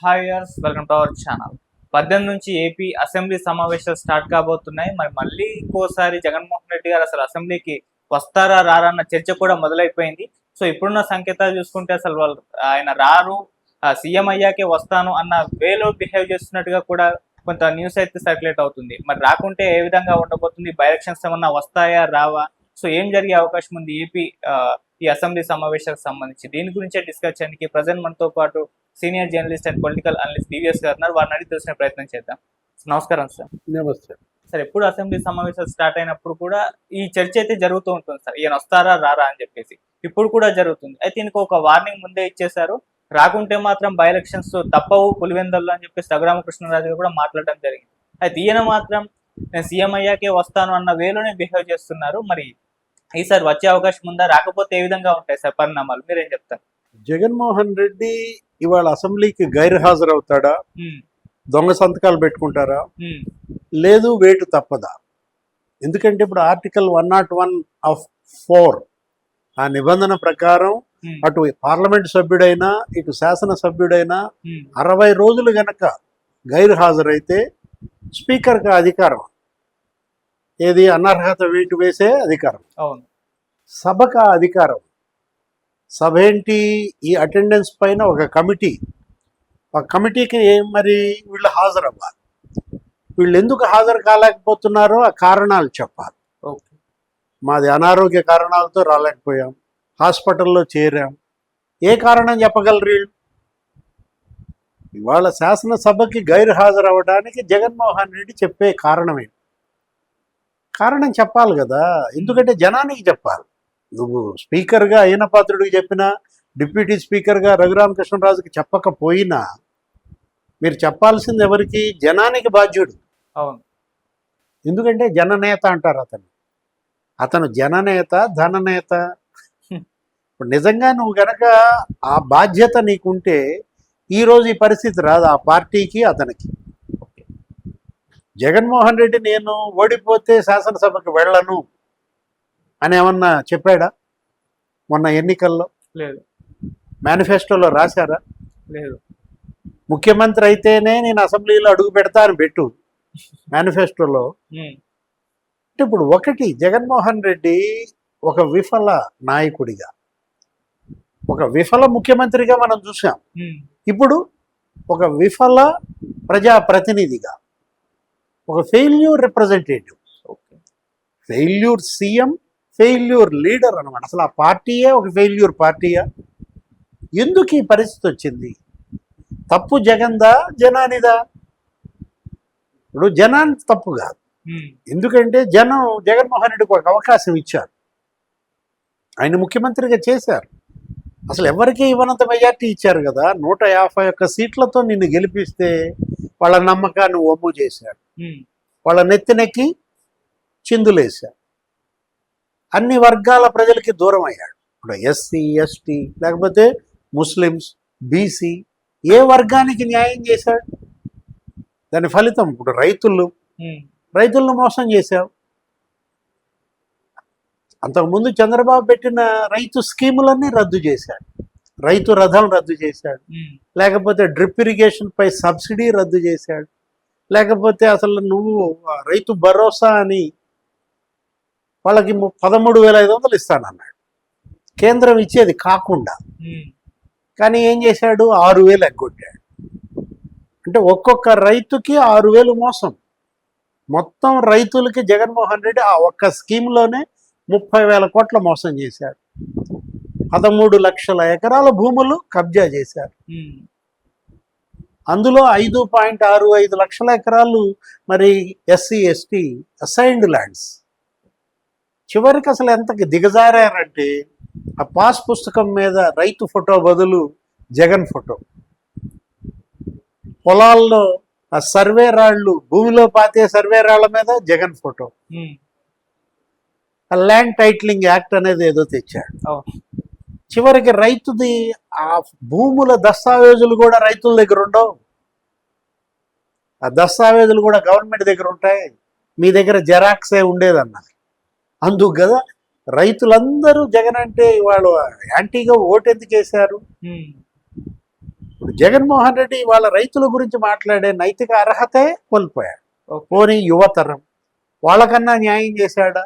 Hi welcome to our channel. పద్దెనిమిది నుంచి AP assembly సమావేశాలు స్టార్ట్ కాబోతున్నాయి. మరి మళ్ళీ ఇంకోసారి జగన్మోహన్ రెడ్డి గారు అసలు అసెంబ్లీకి వస్తారా రారా అన్న చర్చ కూడా మొదలైపోయింది. సో ఇప్పుడున్న సంకేతాలు చూసుకుంటే అసలు వాళ్ళు ఆయన రారు సీఎం అయ్యాకే వస్తాను అన్న వేలో బిహేవ్ చేస్తున్నట్టుగా కూడా కొంత న్యూస్ అయితే సర్క్యులేట్ అవుతుంది. మరి రాకుంటే ఏ విధంగా ఉండబోతుంది? బై ఎలక్షన్స్ ఏమన్నా వస్తాయా రావా? సో ఏం జరిగే అవకాశం ఉంది? ఏపీ ఈ అసెంబ్లీ సమావేశాలకు సంబంధించి. దీని గురించే డిస్కస్ చేయడానికి ప్రజెంట్ మనతో పాటు senior journalist and political analyst DVS గారు ఉన్నారు. వారిని అడిగి తెలిసిన ప్రయత్నం చేద్దాం. నమస్కారం సార్. నమస్తే. సార్ ఎప్పుడు అసెంబ్లీ సమావేశాలు స్టార్ట్ అయినప్పుడు కూడా ఈ చర్చ అయితే జరుగుతూ ఉంటుంది సార్. ఈయన వస్తారా రారా అని చెప్పేసి. ఇప్పుడు కూడా జరుగుతుంది. అయితే ఈయనకు ఒక వార్నింగ్ ముందే ఇచ్చేశారు. రాకుంటే మాత్రం బై ఎలక్షన్స్ తప్పవు పులివెందల్లో అని చెప్పేసి రఘురామకృష్ణరాజు గారు కూడా మాట్లాడడం జరిగింది. అయితే ఈయన మాత్రం నేను సీఎం అయ్యాకే వస్తాను అన్న వేలోనే బిహేవ్ చేస్తున్నారు. మరి ఈసారి వచ్చే అవకాశం ఉందా? రాకపోతే ఏ విధంగా ఉంటాయి సార్ పరిణామాలు? మీరేం చెప్తారు? జగన్మోహన్ రెడ్డి ఇవాళ అసెంబ్లీకి గైర్ హాజరవుతాడా దొంగ సంతకాలు పెట్టుకుంటారా? లేదు వేటు తప్పదా? ఎందుకంటే ఇప్పుడు article one nought one of four ఆ నిబంధన ప్రకారం అటు పార్లమెంట్ సభ్యుడైనా ఇటు శాసన సభ్యుడైనా అరవై రోజులు గనక గైర్ హాజరైతే స్పీకర్కి అధికారం. ఏది అనర్హత వేటు వేసే అధికారం. అవును. సభకు అధికారం. సభ ఏంటి ఈ అటెండెన్స్ పైన ఒక కమిటీ. ఆ కమిటీకి మరి వీళ్ళు హాజరవ్వాలి. వీళ్ళు ఎందుకు హాజరు కాలేకపోతున్నారో ఆ కారణాలు చెప్పాలి. ఓకే. మాది అనారోగ్య కారణాలతో రాలేకపోయాం. హాస్పిటల్లో చేరాం. ఏ కారణం చెప్పగలరు వీళ్ళు? ఇవాళ శాసనసభకి గైర్ హాజరవ్వడానికి జగన్మోహన్ రెడ్డి చెప్పే కారణం ఏంటి కారణం చెప్పాలి కదా. ఎందుకంటే జనానికి చెప్పాలి. నువ్వు స్పీకర్గా అయిన పాత్రుడికి చెప్పినా డిప్యూటీ స్పీకర్గా రఘురామకృష్ణరాజుకి చెప్పకపోయినా మీరు చెప్పాల్సింది ఎవరికి? జనానికి బాధ్యుడు. అవును. ఎందుకంటే జననేత అంటారు అతను అతను జననేత ధననేత ఇప్పుడు నిజంగా నువ్వు గనక ఆ బాధ్యత నీకుంటే ఈ రోజు ఈ పరిస్థితి రాదు ఆ పార్టీకి అతనికి. జగన్మోహన్ రెడ్డి నేను ఓడిపోతే శాసనసభకు వెళ్ళను అని ఏమన్నా చెప్పాడా? మొన్న ఎన్నికల్లో? లేదు. మేనిఫెస్టోలో రాశారా? లేదు. ముఖ్యమంత్రి అయితేనే నేను అసెంబ్లీలో అడుగు పెడతా అని పెట్టు మేనిఫెస్టోలో. అంటే ఇప్పుడు ఒకటి జగన్మోహన్ రెడ్డి ఒక విఫల నాయకుడిగా ఒక విఫల ముఖ్యమంత్రిగా మనం చూసాం. ఇప్పుడు ఒక విఫల ప్రజాప్రతినిధిగా ఒక failure representative okay failure CM failure leader అనమాట అసలు ఆ పార్టీయే ఒక ఫెయిల్యూర్ పార్టీయా? ఎందుకు ఈ పరిస్థితి వచ్చింది? తప్పు జగన్దా జనానిదా? ఇప్పుడు జనానికి తప్పు కాదు. ఎందుకంటే జనం జగన్మోహన్ రెడ్డికి ఒక అవకాశం ఇచ్చారు. ఆయన ముఖ్యమంత్రిగా చేశారు. అసలు ఎవరికి ఇవ్వనంత మెజార్టీ ఇచ్చారు కదా. నూట యాభై ఒక్క సీట్లతో నిన్ను గెలిపిస్తే వాళ్ళ నమ్మకాన్ని ఒమ్ము ఉమ్, వాళ్ళ నెత్తినెక్కి చిందులేశారు అన్ని వర్గాల ప్రజలకి దూరం అయ్యాడు. ఇప్పుడు ఎస్సీ ఎస్టీ లేకపోతే ముస్లిమ్స్ బీసీ ఏ వర్గానికి న్యాయం చేశాడు? దాని ఫలితం ఇప్పుడు రైతులు. రైతులను మోసం చేశావు. అంతకుముందు చంద్రబాబు పెట్టిన రైతు స్కీములన్నీ రద్దు చేశాడు. రైతు రథం రద్దు చేశాడు. లేకపోతే డ్రిప్ ఇరిగేషన్ పై సబ్సిడీ రద్దు చేశాడు. లేకపోతే అసలు నువ్వు రైతు భరోసా అని వాళ్ళకి పదమూడు వేల ఐదు వందలు ఇస్తానన్నాడు. కేంద్రం ఇచ్చేది కాకుండా. కానీ ఏం చేశాడు? ఆరు వేలు ఎగ్గొట్టాడు. అంటే ఒక్కొక్క రైతుకి ఆరు వేలు మోసం. మొత్తం రైతులకి జగన్మోహన్ రెడ్డి ఆ ఒక్క స్కీమ్లోనే ముప్పై వేల కోట్ల మోసం చేశారు పదమూడు లక్షల ఎకరాల భూములు కబ్జా చేశారు అందులో ఐదు పాయింట్ ఆరు ఐదు లక్షల ఎకరాలు మరి ఎస్సీ ఎస్టీ అసైన్డ్ ల్యాండ్స్ చివరికి అసలు ఎంతకి దిగజారంటే ఆ పాస్ పుస్తకం మీద రైతు ఫోటో బదులు జగన్ ఫోటో. పొలాల్లో ఆ సర్వే రాళ్ళు భూమిలో పాతే సర్వే రాళ్ళ మీద Jagan photo. Land titling act అనేది ఏదో తెచ్చాడు. చివరికి రైతుది ఆ భూముల దస్తావేజులు కూడా రైతుల దగ్గర ఉండవు. ఆ దస్తావేజులు కూడా గవర్నమెంట్ దగ్గర ఉంటాయి. మీ దగ్గర జెరాక్సే ఉండేదన్నారు. అందుకు కదా రైతులందరూ జగన్ అంటే వాళ్ళు యాంటీగా ఓటు ఎందుకు వేశారు ఇప్పుడు జగన్మోహన్ రెడ్డి వాళ్ళ రైతుల గురించి మాట్లాడే నైతిక అర్హతే కోల్పోయాడు. పోనీ యువతరం వాళ్ళకన్నా న్యాయం చేశాడా?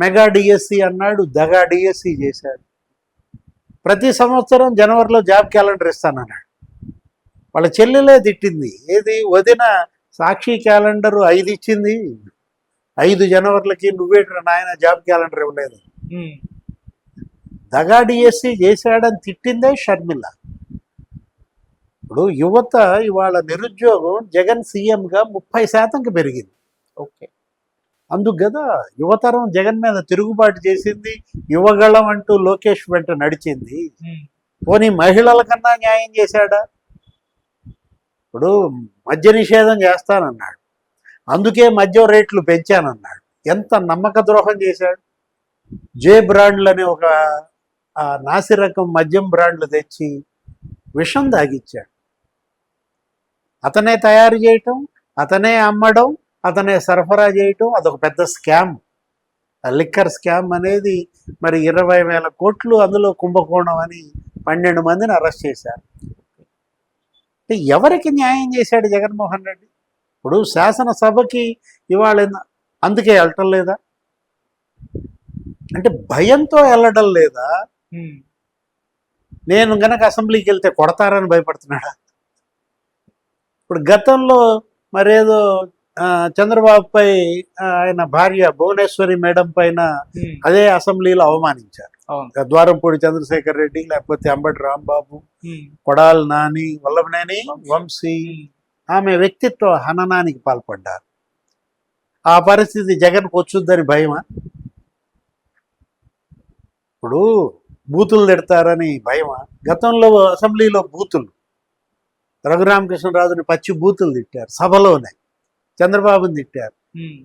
మెగా డిఎస్సి అన్నాడు దగా డిఎస్సి చేశాడు. ప్రతి సంవత్సరం జనవరిలో జాబ్ క్యాలెండర్ ఇస్తానన్నాడు. వాళ్ళ చెల్లెలే తిట్టింది. ఏది? వదిన సాక్షి క్యాలెండర్ ఐదు ఇచ్చింది. ఐదు జనవరిలకి నువ్వేట్రా నాయన జాబ్ క్యాలెండర్ ఇవ్వలేదు. దగా డిఎస్సి చేశాడని తిట్టిందే షర్మిల. ఇప్పుడు యువత ఇవాళ నిరుద్యోగం జగన్ సీఎంగా ముప్పై శాతంకి పెరిగింది. ఓకే. అందుకు కదా యువతరం జగన్ మీద తిరుగుబాటు చేసింది యువగళం అంటూ లోకేష్ వెంట నడిచింది. పోనీ మహిళల కన్నా న్యాయం చేశాడా? ఇప్పుడు మద్య నిషేధం చేస్తానన్నాడు. అందుకే మద్యం రేట్లు పెంచానన్నాడు. ఎంత నమ్మక ద్రోహం చేశాడు? జే బ్రాండ్లు అనే ఒక ఆ, నాసి రకం మద్యం బ్రాండ్లు తెచ్చి విషం దాగిచ్చాడు. అతనే తయారు చేయటం అతనే అమ్మడం అతనే సరఫరా చేయటం అదొక పెద్ద స్కామ్. లిక్కర్ స్కామ్ అనేది మరి ఇరవై వేల కోట్లు అందులో కుంభకోణం అని పన్నెండు మందిని అరెస్ట్ చేశారు. ఎవరికి న్యాయం చేశాడు జగన్మోహన్ రెడ్డి? ఇప్పుడు శాసనసభకి ఇవాళ అందుకే వెళ్ళటం లేదా? అంటే భయంతో వెళ్ళడం లేదా? నేను గనక అసెంబ్లీకి వెళ్తే కొడతారని భయపడుతున్నాడా? ఇప్పుడు గతంలో మరేదో చంద్రబాబుపై ఆయన భార్య భువనేశ్వరి మేడం పైన అదే అసెంబ్లీలో అవమానించారు. ద్వారంపూడి చంద్రశేఖర్ రెడ్డి లేకపోతే అంబటి రాంబాబు కొడాలి నాని వల్లభనేని వంశీ ఆమె వ్యక్తిత్వ హననానికి పాల్పడ్డారు. ఆ పరిస్థితి జగన్కు వచ్చుద్దని భయమా? ఇప్పుడు బూతులు తిడతారని భయమా? గతంలో అసెంబ్లీలో బూతులు రఘురామకృష్ణరాజుని పచ్చి బూతులు తిట్టారు సభలోనే. చంద్రబాబుని తిట్టారు.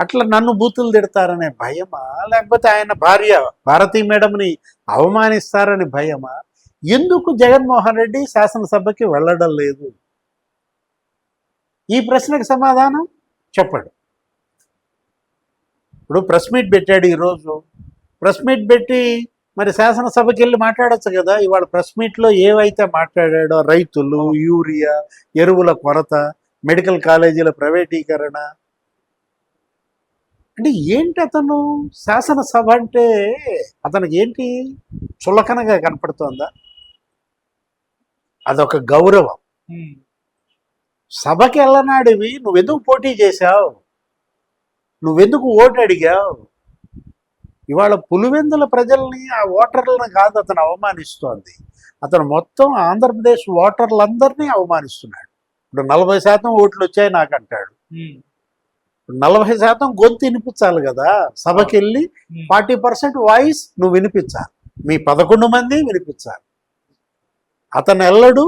అట్లా నన్ను బూతులు తిడతారనే భయమా? లేకపోతే ఆయన భార్య భారతీ మేడంని అవమానిస్తారని భయమా? ఎందుకు జగన్మోహన్ రెడ్డి శాసనసభకి వెళ్ళడం లేదు? ఈ ప్రశ్నకు సమాధానం? చెప్పడు. ఇప్పుడు ప్రెస్ మీట్ పెట్టాడు ఈరోజు. ప్రెస్ మీట్ పెట్టి మరి శాసనసభకి వెళ్ళి మాట్లాడొచ్చు కదా? ఇవాళ ప్రెస్ మీట్లో ఏవైతే మాట్లాడాడో రైతులు యూరియా ఎరువుల కొరత మెడికల్ కాలేజీల ప్రైవేటీకరణ. అంటే ఏంటి అతను? శాసనసభ అంటే అతనికి ఏంటి? చులకనగా కనపడుతోందా? అదొక గౌరవం. సభకి వెళ్ళనాడివి నువ్వెందుకు పోటీ చేశావు? నువ్వెందుకు ఓటు అడిగావు? ఇవాళ పులివెందుల ప్రజల్ని ఆ ఓటర్లను కాదు అతను అవమానిస్తోంది. అతను మొత్తం ఆంధ్రప్రదేశ్ ఓటర్లందరినీ అవమానిస్తున్నాడు. ఇప్పుడు నలభై శాతం ఓట్లు వచ్చాయి నాకు అంటాడు నలభై శాతం గొంతు వినిపించాలి కదా. సభకి వెళ్ళి ఫార్టీ పర్సెంట్ వాయిస్ నువ్వు వినిపించాలి. మీ పదకొండు మంది వినిపించాలి. అతను వెళ్ళడు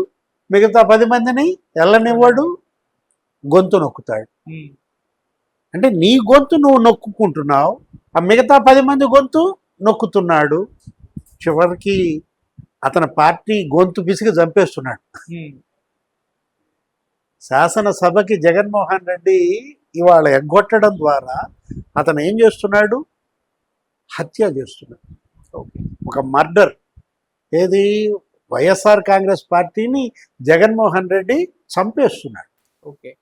మిగతా పది మందిని వెళ్ళనివ్వడు గొంతు నొక్కుతాడు. అంటే నీ గొంతు నువ్వు నొక్కుకుంటున్నావు ఆ మిగతా పది మంది గొంతు నొక్కుతున్నాడు. చివరికి అతని పార్టీ గొంతు పిసికి చంపేస్తున్నాడు. శాసనసభకి జగన్మోహన్ రెడ్డి ఇవాళ ఎగ్గొట్టడం ద్వారా అతను ఏం చేస్తున్నాడు? హత్య చేస్తున్నాడు. ఓకే. ఒక మర్డర్. ఏది? వైఎస్ఆర్ కాంగ్రెస్ పార్టీని జగన్మోహన్ రెడ్డి చంపేస్తున్నాడు. ఓకే.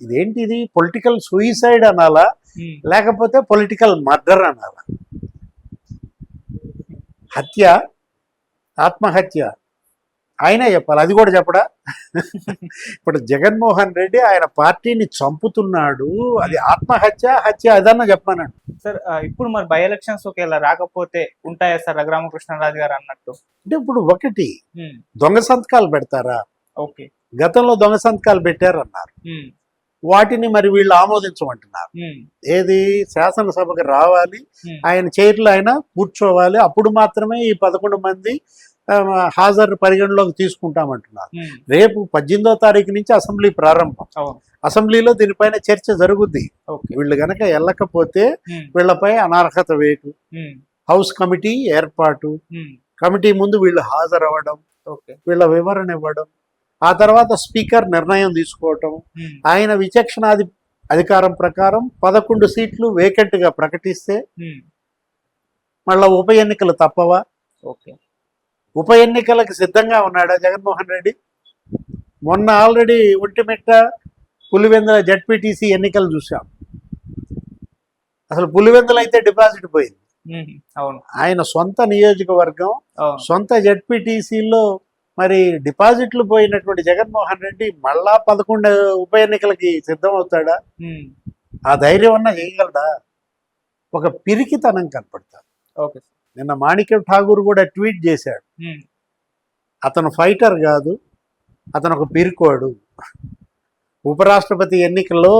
ఇదేంటి ఇది? పొలిటికల్ సూయిసైడ్ అనాలా? లేకపోతే పొలిటికల్ మర్డర్ అనాలా? హత్య? ఆత్మహత్య? ఆయనే చెప్పాలి. అది కూడా చెప్పడా? ఇప్పుడు జగన్మోహన్ రెడ్డి ఆయన పార్టీని చంపుతున్నాడు. అది ఆత్మహత్య హత్య అదన్నా చెప్పానండి సార్ ఇప్పుడు మరి బై ఎలక్షన్స్ ఒకవేళ రాకపోతే ఉంటాయా సార్ రఘురామకృష్ణరాజు గారు అన్నట్టు? అంటే ఇప్పుడు ఒకటి దొంగ సంతకాలు పెడతారా? ఓకే. గతంలో దొంగ సంతకాలు పెట్టారన్నారు. వాటిని మరి వీళ్ళు ఆమోదించమంటున్నారు. ఏది? శాసనసభకి రావాలి. ఆయన చైర్లో ఆయన కూర్చోవాలి. అప్పుడు మాత్రమే ఈ పదకొండు మంది హాజరు పరిగణలోకి తీసుకుంటామంటున్నారు. రేపు పద్దెనిమిదో తారీఖు నుంచి అసెంబ్లీ ప్రారంభం. అసెంబ్లీలో దీనిపైన చర్చ జరుగుద్ది. ఓకే. వీళ్ళు గనక వెళ్ళకపోతే వీళ్ళపై అనర్హత వేటు హౌస్ కమిటీ ఏర్పాటు కమిటీ ముందు వీళ్ళు హాజరవ్వడం ఓకే. వీళ్ళ వివరణ ఇవ్వడం ఆ తర్వాత స్పీకర్ నిర్ణయం తీసుకోవటం ఆయన విచక్షణాధి అధికారం ప్రకారం పదకొండు సీట్లు వేకెంట్గా ప్రకటిస్తే మళ్ళా ఉప ఎన్నికలు తప్పవా? ఓకే. ఉప ఎన్నికలకు సిద్ధంగా ఉన్నాడా జగన్మోహన్ రెడ్డి? మొన్న ఆల్రెడీ ఒంటిమిట్ట పులివెందుల జడ్పీటీసీ ఎన్నికలు చూసాం. అసలు పులివెందులు అయితే డిపాజిట్ పోయింది. అవును. ఆయన సొంత నియోజకవర్గం సొంత జడ్పీటీసీలో మరి డిపాజిట్లు పోయినటువంటి జగన్మోహన్ రెడ్డి మళ్ళా పదకొండు ఉప ఎన్నికలకి సిద్ధం అవుతాడా ఆ ధైర్యం అన్నా చేయగలడా? ఒక పిరికితనం కనపడతాడు ఓకే నిన్న మాణిక్యం ఠాగూర్ కూడా ట్వీట్ చేశాడు. అతను ఫైటర్ కాదు అతను ఒక పిరికోడు. ఉపరాష్ట్రపతి ఎన్నికల్లో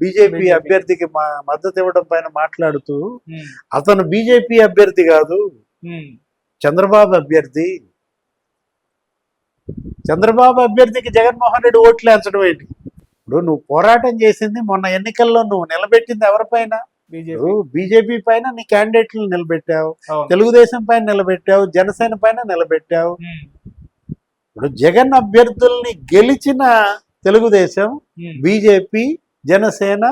బీజేపీ. అభ్యర్థికి మద్దతు ఇవ్వడం పైన మాట్లాడుతూ అతను బీజేపీ అభ్యర్థి కాదు చంద్రబాబు అభ్యర్థి. చంద్రబాబు అభ్యర్థికి జగన్మోహన్ రెడ్డి ఓట్లు వేయించడం ఏంటి? ఇప్పుడు నువ్వు పోరాటం చేసింది మొన్న ఎన్నికల్లో నువ్వు నిలబెట్టింది ఎవరిపైన బీజేపీ? పైన నీ క్యాండిడేట్లు నిలబెట్టావు తెలుగుదేశం పైన నిలబెట్టావు జనసేన పైన నిలబెట్టావు. ఇప్పుడు జగన్ అభ్యర్థుల్ని గెలిచిన తెలుగుదేశం బీజేపీ జనసేన